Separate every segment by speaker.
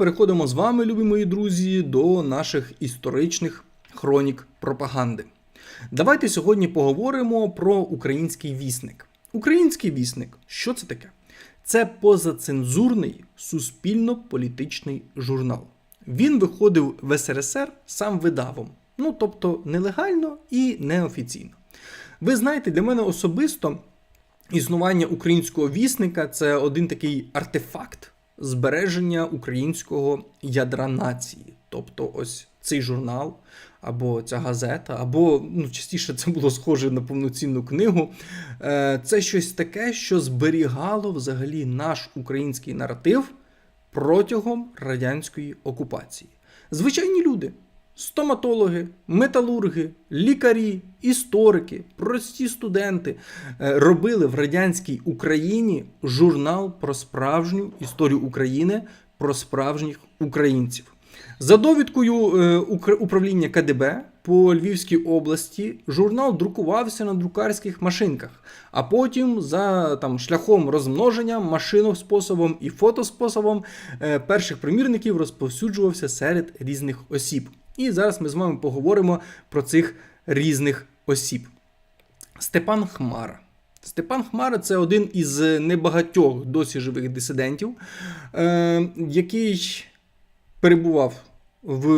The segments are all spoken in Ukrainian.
Speaker 1: переходимо з вами, любі мої друзі, до наших історичних хронік пропаганди. Давайте сьогодні поговоримо про український вісник. Український вісник, що це таке? Це позацензурний суспільно-політичний журнал. Він виходив в СРСР сам видавом, ну тобто нелегально і неофіційно. Ви знаєте, для мене особисто існування українського вісника це один такий артефакт збереження українського ядра нації. Тобто, ось цей журнал, або ця газета, або ну, частіше це було схоже на повноцінну книгу. Е, Це щось таке, що зберігало взагалі наш український наратив протягом радянської окупації. Звичайні люди. Стоматологи, металурги, лікарі, історики, прості студенти е, робили в радянській Україні журнал про справжню історію України, про справжніх українців. За довідкою е, управління КДБ по Львівській області журнал друкувався на друкарських машинках, а потім за там, шляхом розмноження, машиноспособом і фотоспособом е, перших примірників розповсюджувався серед різних осіб. І зараз ми з вами поговоримо про цих різних осіб. Степан Хмара. Степан Хмара це один із небагатьох досі живих дисидентів, е, який перебував в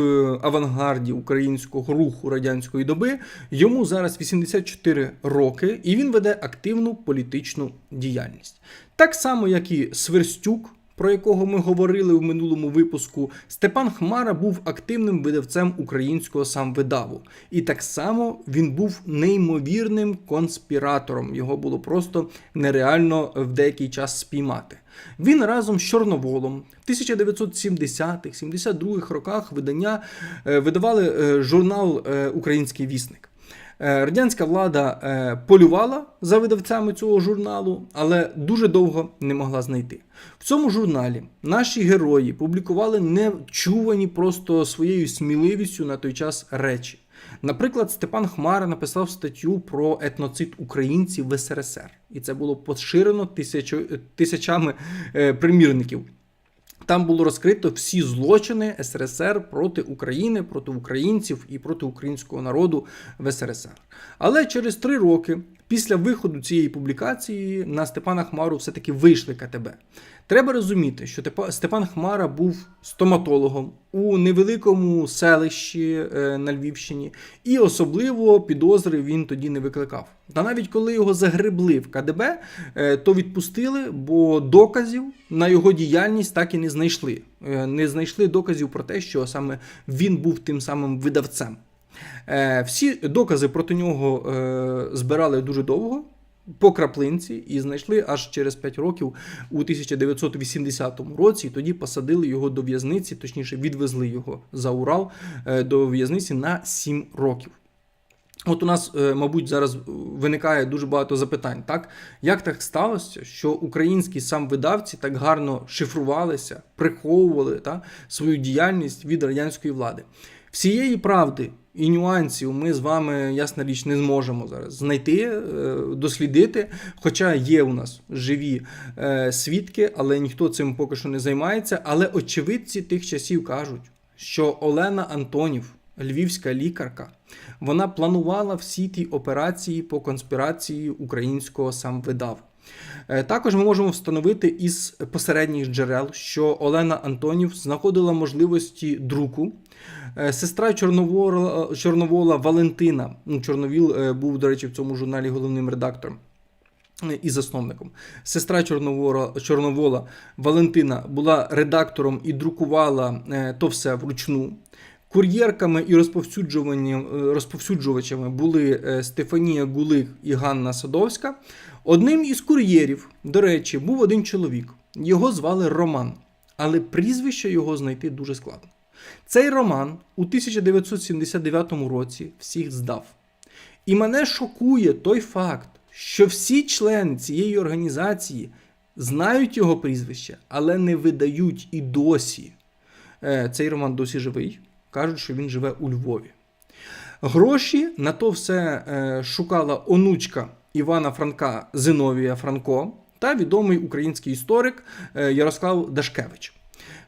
Speaker 1: авангарді українського руху радянської доби. Йому зараз 84 роки, і він веде активну політичну діяльність. Так само, як і Сверстюк, про якого ми говорили в минулому випуску, Степан Хмара був активним видавцем українського самвидаву. І так само він був неймовірним конспіратором. Його було просто нереально в деякий час спіймати. Він разом з Чорноволом в 1970-х, 72-х роках видання е, видавали е, журнал е, Український вісник. Е, Радянська влада е, полювала за видавцями цього журналу, але дуже довго не могла знайти. В цьому журналі наші герої публікували нечувані просто своєю сміливістю на той час речі. Наприклад, Степан Хмара написав статтю про етноцид українців в СРСР, і це було поширено тисячами е, примірників. Там було розкрито всі злочини СРСР проти України, проти українців і проти українського народу в СРСР. Але через три роки після виходу цієї публікації на Степана Хмару все-таки вийшли КТБ. Треба розуміти, що Степан Хмара був стоматологом у невеликому селищі е, на Львівщині, і особливо підозри він тоді не викликав. Та навіть коли його загребли в КДБ, е, то відпустили, бо доказів на його діяльність так і не знайшли. Е, Не знайшли доказів про те, що саме він був тим самим видавцем. Е, Всі докази проти нього е, збирали дуже довго. По краплинці і знайшли аж через 5 років у 1980 році. І тоді посадили його до в'язниці, точніше, відвезли його за Урал е, до в'язниці на 7 років. От у нас, мабуть, зараз виникає дуже багато запитань, так? Як так сталося, що українські самвидавці так гарно шифрувалися, приховували та, свою діяльність від радянської влади? Всієї правди і нюансів ми з вами, ясна річ, не зможемо зараз знайти, е, дослідити. Хоча є у нас живі е, свідки, але ніхто цим поки що не займається. Але очевидці тих часів кажуть, що Олена Антонів, львівська лікарка, вона планувала всі ті операції по конспірації українського самвидаву. Е, Також ми можемо встановити із посередніх джерел, що Олена Антонів знаходила можливості друку. Е, Сестра Чорновола, Чорновола Валентина, ну, Чорновіл е, був, до речі, в цьому журналі головним редактором і засновником. Сестра Чорновола, Чорновола Валентина була редактором і друкувала то все вручну. Кур'єрками і е, розповсюджувачами були е, Стефанія Гулик і Ганна Садовська. Одним із кур'єрів, до речі, був один чоловік. Його звали Роман, але прізвище його знайти дуже складно. Цей роман у 1979 році всіх здав. І мене шокує той факт, що всі члени цієї організації знають його прізвище, але не видають і досі. Е, Цей роман досі живий. Кажуть, що він живе у Львові. Гроші на то все е, шукала онучка Івана Франка Зиновія Франко та відомий український історик е, Ярослав Дашкевич.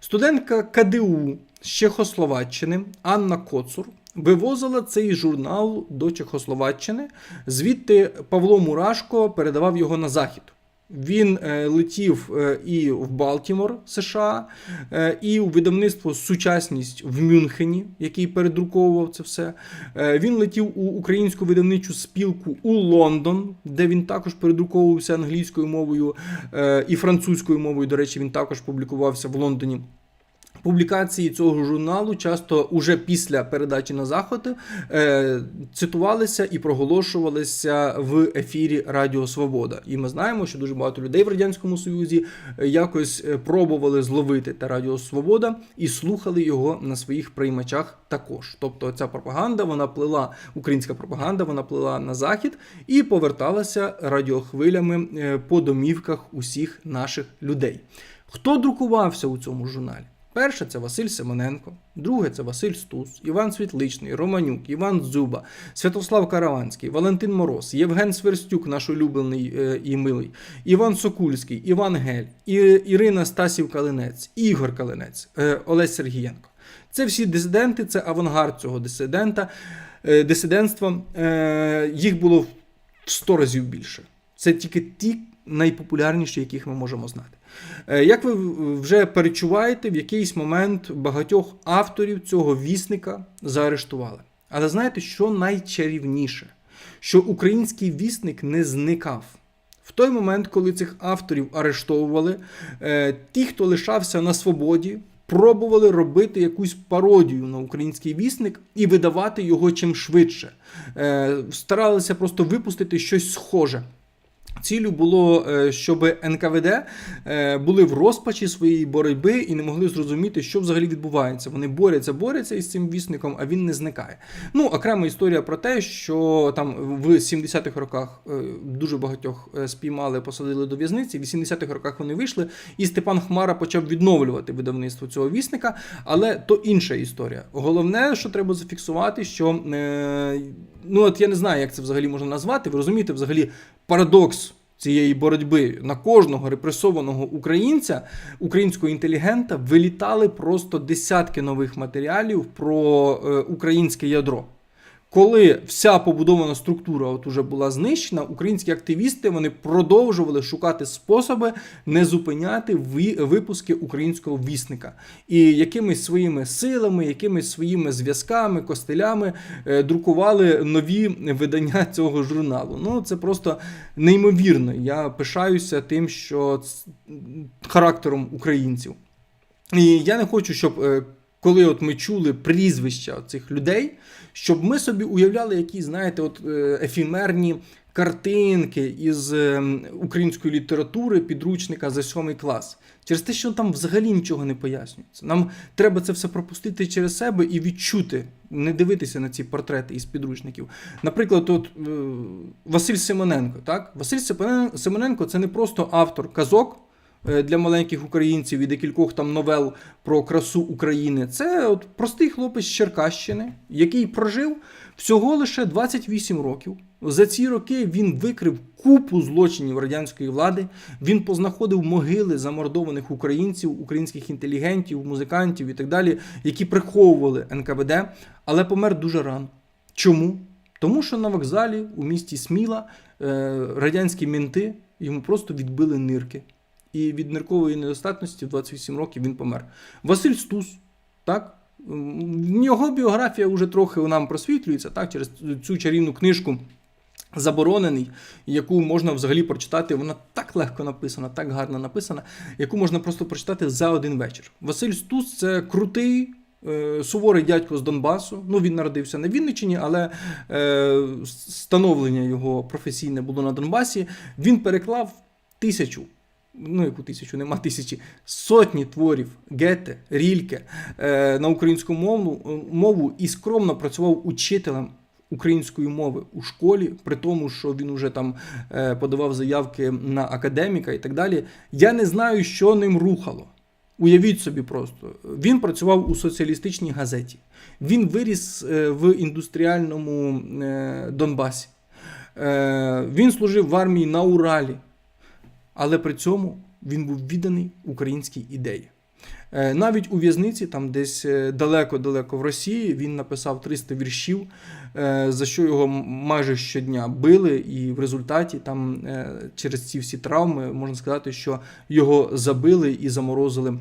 Speaker 1: Студентка КДУ з Чехословаччини Анна Коцур вивозила цей журнал до Чехословаччини. Звідти Павло Мурашко передавав його на захід. Він е, летів е, і в Балтімор, США, е, і у видавництво Сучасність в Мюнхені, який передруковував це все. Він летів у українську видавничу спілку у Лондон, де він також передруковувався англійською мовою і французькою мовою. До речі, він також публікувався в Лондоні. Публікації цього журналу часто уже після передачі на заходи е, цитувалися і проголошувалися в ефірі Радіо Свобода. І ми знаємо, що дуже багато людей в радянському союзі е, якось е, пробували зловити те Радіо Свобода і слухали його на своїх приймачах також. Тобто, ця пропаганда вона плила, українська пропаганда, вона плила на захід і поверталася радіохвилями по домівках усіх наших людей. Хто друкувався у цьому журналі? Перше це Василь Семененко, друге це Василь Стус, Іван Світличний, Романюк, Іван Дзюба, Святослав Караванський, Валентин Мороз, Євген Сверстюк, наш улюблений е, і милий, Іван Сокульський, Іван Гель, І, Ірина Стасів Калинець, Ігор Калинець, е, Олесь Сергієнко. Це всі дисиденти, це авангард цього дисидента, е, дисидентства. Е, їх було в 100 разів більше. Це тільки ті найпопулярніші, яких ми можемо знати. Е, Як ви вже перечуваєте, в якийсь момент багатьох авторів цього вісника заарештували. Але знаєте, що найчарівніше? Що український вісник не зникав. В той момент, коли цих авторів арештовували, е, ті, хто лишався на свободі, пробували робити якусь пародію на український вісник і видавати його чим швидше. Е, Старалися просто випустити щось схоже. Цілю було, е, щоб НКВД е, були в розпачі своєї боротьби і не могли зрозуміти, що взагалі відбувається. Вони борються, борються із цим вісником, а він не зникає. Ну, окрема історія про те, що там в 70-х роках е, дуже багатьох спіймали, посадили до в'язниці. В 80-х роках вони вийшли, і Степан Хмара почав відновлювати видавництво цього вісника. Але то інша історія. Головне, що треба зафіксувати, що ну от я не знаю, як це взагалі можна назвати. Ви розумієте, взагалі парадокс цієї боротьби на кожного репресованого українця, українського інтелігента, вилітали просто десятки нових матеріалів про е, українське ядро. Коли вся побудована структура от уже була знищена, українські активісти вони продовжували шукати способи не зупиняти ви- випуски українського вісника. І якимись своїми силами, якимись своїми зв'язками, костелями е, друкували нові видання цього журналу. Ну це просто неймовірно. Я пишаюся тим, що характером українців. І я не хочу, щоб е, коли от ми чули прізвища цих людей, щоб ми собі уявляли якісь, знаєте, от е, ефімерні картинки із е, української літератури підручника за сьомий клас. Через те, що там взагалі нічого не пояснюється. Нам треба це все пропустити через себе і відчути, не дивитися на ці портрети із підручників. Наприклад, от е, Василь Семененко. Так? Василь Семененко це не просто автор казок для маленьких українців і декількох там новел про красу України. Це от простий хлопець з Черкащини, який прожив всього лише 28 років. За ці роки він викрив купу злочинів радянської влади. Він познаходив могили замордованих українців, українських інтелігентів, музикантів і так далі, які приховували НКВД, але помер дуже рано. Чому? Тому що на вокзалі у місті Сміла е, радянські мінти йому просто відбили нирки. І від ниркової недостатності в 28 років він помер. Василь Стус, так? Його біографія вже трохи нам просвітлюється так, через цю чарівну книжку Заборонений, яку можна взагалі прочитати. Вона так легко написана, так гарно написана, яку можна просто прочитати за один вечір. Василь Стус це крутий. е, Суворий дядько з Донбасу. Ну, він народився на Вінниччині, але е, становлення його професійне було на Донбасі. Він переклав тисячу, ну яку тисячу, нема тисячі, сотні творів Гете, Рільке е, на українську мову, мову і скромно працював учителем української мови у школі, при тому, що він уже там е, подавав заявки на академіка і так далі. Я не знаю, що ним рухало. Уявіть собі просто, він працював у соціалістичній газеті. Він виріс е, в індустріальному е, Донбасі. Е, Він служив в армії на Уралі, але при цьому він був відданий українській ідеї. Е, Навіть у в'язниці, там десь е, далеко-далеко в Росії, він написав 300 віршів, е, за що його майже щодня били, і в результаті там через ці всі травми можна сказати, що його забили і заморозили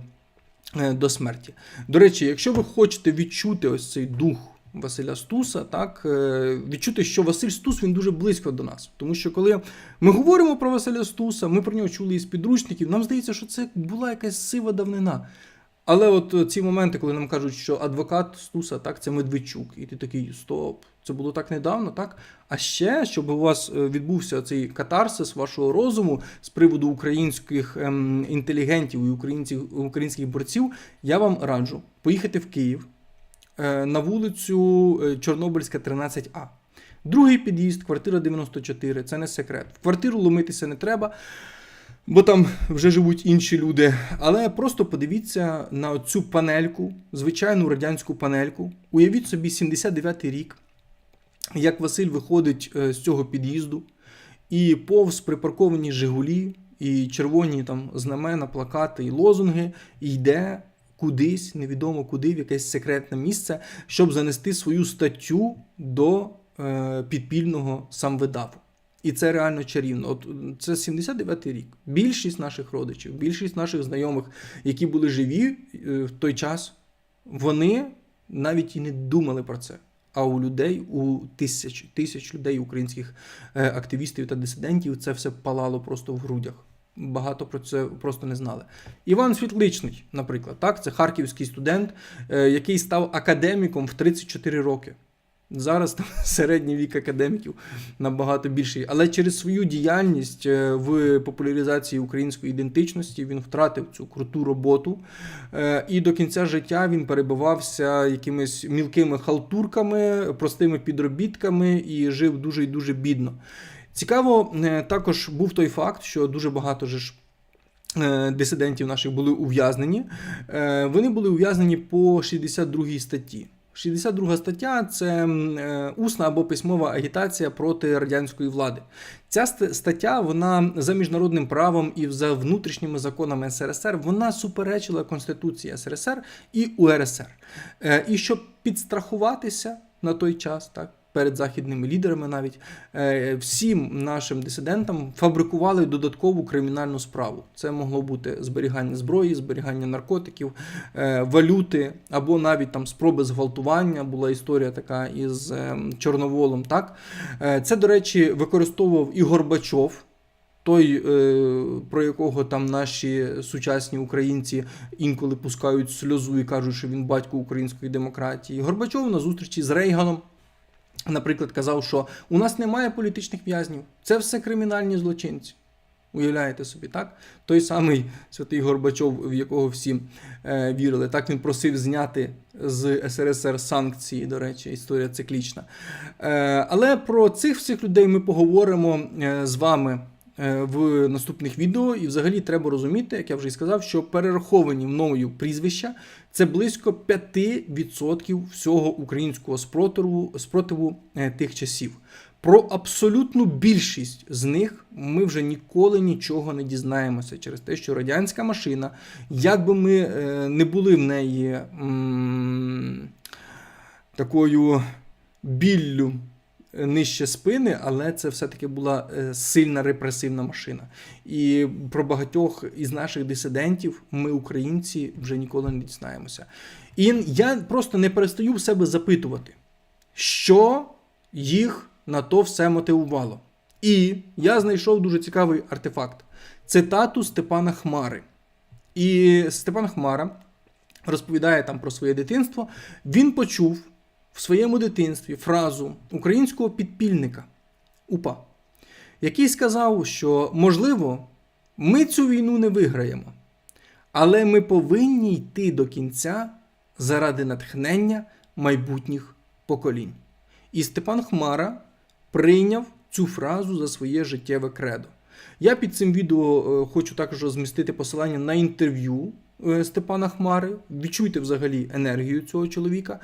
Speaker 1: до смерті. До речі, якщо ви хочете відчути ось цей дух Василя Стуса, так е, відчути, що Василь Стус він дуже близько до нас. Тому що коли ми говоримо про Василя Стуса, ми про нього чули із підручників, нам здається, що це була якась сива давнина. Але от е, ці моменти, коли нам кажуть, що адвокат Стуса, так, це Медведчук, і ти такий стоп, це було так недавно, так? А ще, щоб у вас е, відбувся цей катарсис вашого розуму з приводу українських ем, інтелігентів і українців, українських борців, я вам раджу поїхати в Київ на вулицю е, Чорнобильська, 13А. Другий під'їзд, квартира 94, це не секрет. В квартиру ломитися не треба, бо там вже живуть інші люди. Але просто подивіться на цю панельку, звичайну радянську панельку. Уявіть собі 79-й рік, як Василь виходить е, з цього під'їзду, і повз припарковані Жигулі, і червоні там знамена, плакати і лозунги, і йде кудись, невідомо куди, в якесь секретне місце, щоб занести свою статтю до е, підпільного самвидаву. І це реально чарівно. От це 79-й рік. Більшість наших родичів, більшість наших знайомих, які були живі е, в той час, вони навіть і не думали про це. А у людей, у тисяч, тисяч людей, українських е, активістів та дисидентів, це все палало просто в грудях. Багато про це просто не знали. Іван Світличний, наприклад, так, це харківський студент, е, який став академіком в 34 роки. Зараз там середній вік академіків набагато більший. Але через свою діяльність е, в популяризації української ідентичності він втратив цю круту роботу. Е, І до кінця життя він перебивався якимись мілкими халтурками, простими підробітками і жив дуже і дуже бідно. Цікаво, е, також був той факт, що дуже багато ж. е, Дисидентів наших були ув'язнені. Е, Вони були ув'язнені по 62 статті. 62 стаття це усна або письмова агітація проти радянської влади. Ця стаття вона за міжнародним правом і за внутрішніми законами СРСР вона суперечила Конституції СРСР і УРСР. І щоб підстрахуватися на той час, так. Перед західними лідерами навіть е, всім нашим дисидентам фабрикували додаткову кримінальну справу. Це могло бути зберігання зброї, зберігання наркотиків, е, валюти або навіть там спроби зґвалтування. Була історія така із е, Чорноволом. Так це, до речі, використовував і Горбачов. Той, про якого там наші сучасні українці інколи пускають сльозу і кажуть, що він батько української демократії. Горбачов на зустрічі з Рейганом, наприклад, казав, що у нас немає політичних в'язнів, це все кримінальні злочинці. Уявляєте собі, так? Той самий святий Горбачов, в якого всі е, вірили. Так він просив зняти з СРСР санкції, до речі, історія циклічна. Е, але про цих всіх людей ми поговоримо е, з вами в наступних відео. І взагалі треба розуміти, як я вже і сказав, що перераховані мною прізвища це близько 5% всього українського спротиву, спротиву е, тих часів. Про абсолютну більшість з них ми вже ніколи нічого не дізнаємося через те, що радянська машина, як би ми е, не були в неї м, такою біллю е, нижче спини, але це все-таки була е, сильна репресивна машина. І про багатьох із наших дисидентів ми, українці, вже ніколи не дізнаємося. І я просто не перестаю в себе запитувати, що їх на то все мотивувало. І я знайшов дуже цікавий артефакт цитату Степана Хмари. І Степан Хмара розповідає там про своє дитинство. Він почув в своєму дитинстві фразу українського підпільника УПА, який сказав, що можливо, ми цю війну не виграємо, але ми повинні йти до кінця заради натхнення майбутніх поколінь. І Степан Хмара прийняв цю фразу за своє життєве кредо. Я під цим відео е, хочу також розмістити посилання на інтерв'ю е, Степана Хмари. Відчуйте взагалі енергію цього чоловіка.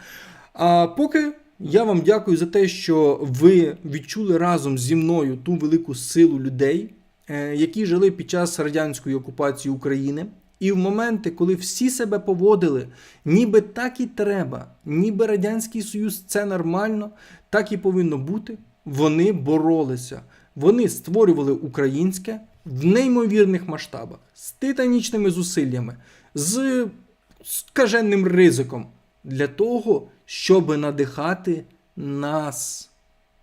Speaker 1: А поки я вам дякую за те, що ви відчули разом зі мною ту велику силу людей, е, які жили під час радянської окупації України. І в моменти, коли всі себе поводили, ніби так і треба, ніби Радянський Союз це нормально, так і повинно бути, вони боролися. Вони створювали українське в неймовірних масштабах, з титанічними зусиллями, з скаженним ризиком для того, щоб надихати нас.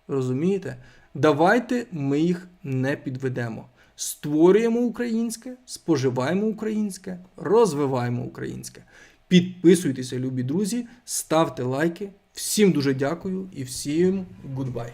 Speaker 1: Розумієте? Давайте ми їх не підведемо. Створюємо українське, споживаємо українське, розвиваємо українське. Підписуйтеся, любі друзі, ставте лайки. Всім дуже дякую і всім гудбай.